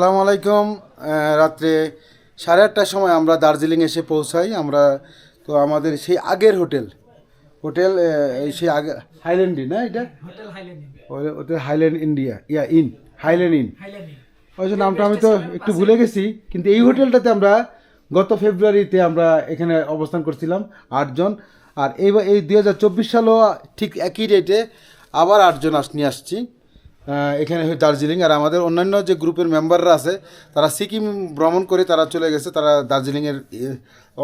আসসালামু আলাইকুম। রাত্রে সাড়ে আটটার সময় আমরা দার্জিলিং এসে পৌঁছাই। আমরা তো আমাদের সেই আগের হোটেল। হোটেল সেই আগে হাইল্যান্ডি না এটা? Hotel Highland India yeah Inn Highland Inn. ওই নামটা আমি তো একটু ভুলে গেছি কিন্তু এই হোটেলটাতে আমরা গত ফেব্রুয়ারিতে আমরা এখানে অবস্থান করছিলাম আটজন। আর এই এই দুই হাজার চব্বিশ সালও ঠিক একই ডেটে আবার আটজন আস নিয়ে আসছি। এখানে দার্জিলিং আর আমাদের অন্যান্য যে গ্রুপের মেম্বাররা আছে, তারা সিকিম ভ্রমণ করে তারা চলে গেছে, তারা দার্জিলিংয়ের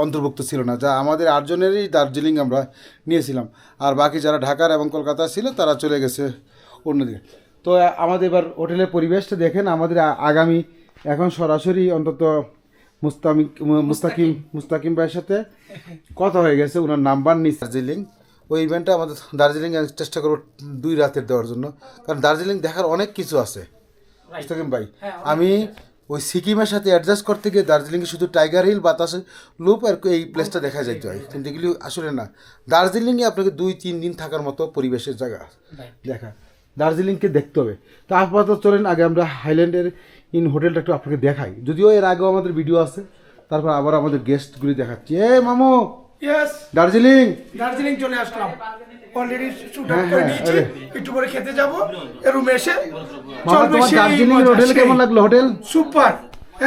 অন্তর্ভুক্ত ছিল না, যা আমাদের আটজনেরই দার্জিলিং আমরা নিয়েছিলাম। আর বাকি যারা ঢাকার এবং কলকাতা ছিল, তারা চলে গেছে অন্যদিকে। তো আমাদের এবার হোটেলের পরিবেশটা দেখেন, আমাদের আগামী এখন সরাসরি অন্তত মুস্তামিক মুস্তাকিম মুস্তাকিম ভাইয়ের সাথে কথা হয়ে গেছে ওনার নাম্বার নিই দার্জিলিং। ওই ইভেন্টটা আমাদের দার্জিলিং চেষ্টা করব দুই রাতের দেওয়ার জন্য। কারণ দার্জিলিং দেখার অনেক কিছু আছে। মুস্তাকিম ভাই? আমি ওই সিকিমের সাথে অ্যাডজাস্ট করতে গিয়ে দার্জিলিংয়ে শুধু টাইগার হিল বাতাসে লুপ আর এই প্লেসটা দেখা যেতে হয়। কিন্তু এগুলি আসলে না। দার্জিলিংয়ে আপনাকে দুই তিন দিন থাকার মতো পরিবেশের জায়গা দেখা। দার্জিলিংকে দেখতে হবে। তো আপাতত চলেন আগে আমরা হাইল্যান্ডের ইন হোটেলটা একটু আপনাকে দেখাই। যদিও এর আগেও আমাদের ভিডিও আছে। তারপর আবার আমাদের গেস্টগুলি দেখাচ্ছি। এ মামু! ইয়েস দার্জিলিং। দার্জিলিং চলে আসলাম। অলরেডি শুট আউট করে হ্যাঁ, নিয়েছি। একটু পরে খেতে যাব। রুমে এসে। মামা তোমার দার্জিলিং হোটেল কেমন লাগল হোটেল সুপার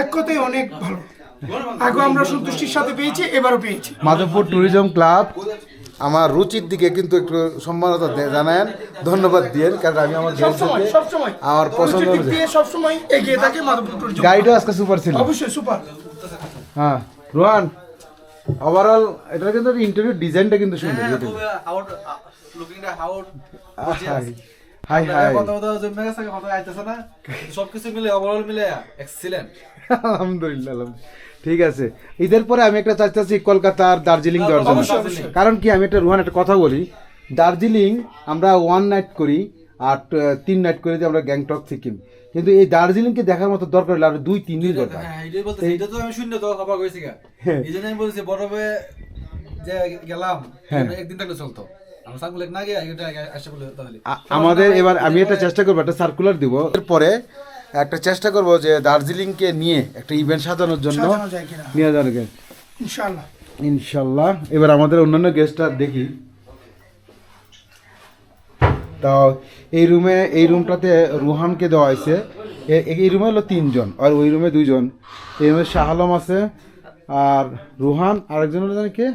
এক কথায় অনেক ভালো। আগে আমরা সন্তুষ্টির সাথে পেয়েছি এবারও পেয়েছি। মাধবপুর ট্যুরিজম ক্লাব আমার রুচির দিকে কিন্তু একটু সম্মানতা জানায়েন ধন্যবাদ দিয়ে কারণ আমি আমার আমার পছন্দ সবসময় এগিয়ে থাকে মাধবপুর। গাইডও আজকে সুপার ছিল। অবশ্যই সুপার হ্যাঁ। রোহান ওভারঅল এটার কিন্তু ইন্টারভিউ ডিজাইনটা কিন্তু সুন্দর হ্যাঁ, খুব, uh, out, uh, looking হাই হাই কথা কথা জমে গেছে কথা আইতেছে না। সবকিছু মিলে ওভারঅল মিলে এক্সিলেন্ট আলহামদুলিল্লাহ আলহামদুলিল্লাহ। ঠিক আছে। ঈদের পরে আমি একটা চাইতেছি কলকাতা আর দার্জিলিং যাওয়ার জন্য। কারণ কি আমি একটা রুহান একটা কথা বলি। দার্জিলিং আমরা ওয়ান নাইট করি। আর তিন নাইট করে দিই আমরা গ্যাংটক সিকিম। কিন্তু এই দার্জিলিংকে দেখার মতো দরকার হলে আরও দুই তিন দিন দরকার। হ্যাঁ এটা তো আমি শূন্য তো খবর কইছি হ্যাঁ। এই জন্য আমি বলছি বরফে যে গেলাম হ্যাঁ। একদিন থাকলে চলতো। আমাদের এবার আমি একটা চেষ্টা করব একটা সার্কুলার দিব। এরপরে একটা চেষ্টা করব যে দার্জিলিংকে নিয়ে একটা ইভেন্ট সাজানোর জন্য নিয়ে যাওয়ার আগে। ইনশাআল্লাহ। ইনশাল্লাহ এবার আমাদের অন্যান্য গেস্টটা দেখি। তো এই রুমে এই রুমটাতে রুহানকে দেওয়া হয়েছে। এই রুমে হলো তিনজন আর ওই রুমে দুইজন। এই রুমে শাহ আলম আছে আর রুহান আরেকজন হলো জানি কে?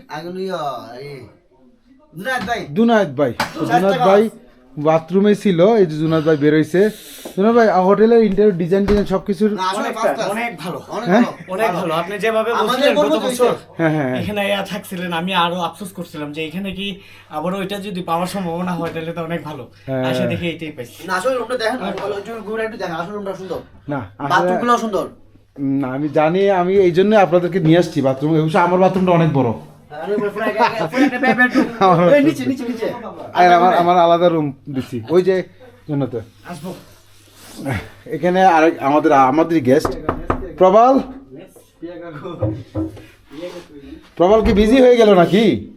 দুনায়ত ভাই। তো জুনায়দ ভাই বাথরুমে ছিল এই যে জুনায়দ ভাই বেরোইছে জুনায়দ ভাই হোটেলের ইন্টারভিউ ডিজাইন ডিজাইন সব কিছুর অনেক ভালো হ্যাঁ? অনেক ভালো। আপনি যেভাবে বলছিলেন গত বছর হ্যাঁ হ্যাঁ এখানে ইয়া থাকছিলেন আমি আরও আফসোস করছিলাম যে এখানে কি আবার ওইটা যদি পাওয়ার সম্ভাবনা হয় তাহলে তো অনেক ভালো। আসে দেখে এইটাই পাইছি। না আসলে রুমটা দেখেন একটু ঘুরে একটু দেখেন আসলে রুমটা সুন্দর। না বাথরুমগুলো সুন্দর। না আমি জানি আমি এই জন্য আপনাদেরকে নিয়ে আসছি বাথরুম। আমার বাথরুমটা অনেক বড়। আমার- এই নিচে নিচে নিচে। আর আমার আমার আলাদা রুম দিচ্ছি ওই যে জন্য তো। এখানে আরেক আমাদের আমাদের গেস্ট প্রবাল? প্রবাল কি বিজি হয়ে গেল নাকি?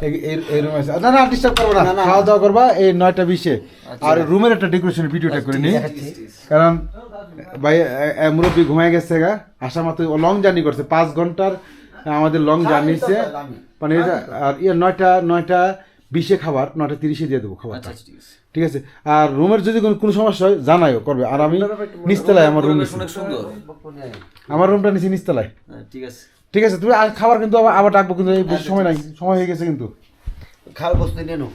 এই- এই- এই রুমে আছে। না না ডিস্টার্ব করব না। খাওয়া দাওয়া করবা এই নয়টা বিশে। আর রুমের একটা ডেকোরেশন ভিডিওটা করে নিই। কারণ ভাই মুরব্বী ঘুমায় গেছে গা। আসা মাত্র লং জার্নি করছে পাঁচ ঘণ্টার আমাদের লং জার্নিছে মানে আর ইয়ে নয়টা নয়টা বিশে খাবার নয়টা তিরিশে দিয়ে দেবো খাবারটা। ঠিক আছে। আর রুমের যদি কোনো সমস্যা হয় জানাইও করবে। আর আমি নিচতলায় আমার রুম নিচ্ছি আমার রুমটা নিচ্ছি নিচতলায়। ঠিক আছে। ঠিক আছে তুমি আর খাবার কিন্তু আবার আবার ডাকবো কিন্তু সময় নাই। সময় হয়ে গেছে কিন্তু। খাওয়ার বস্তু নিয়ে নাও।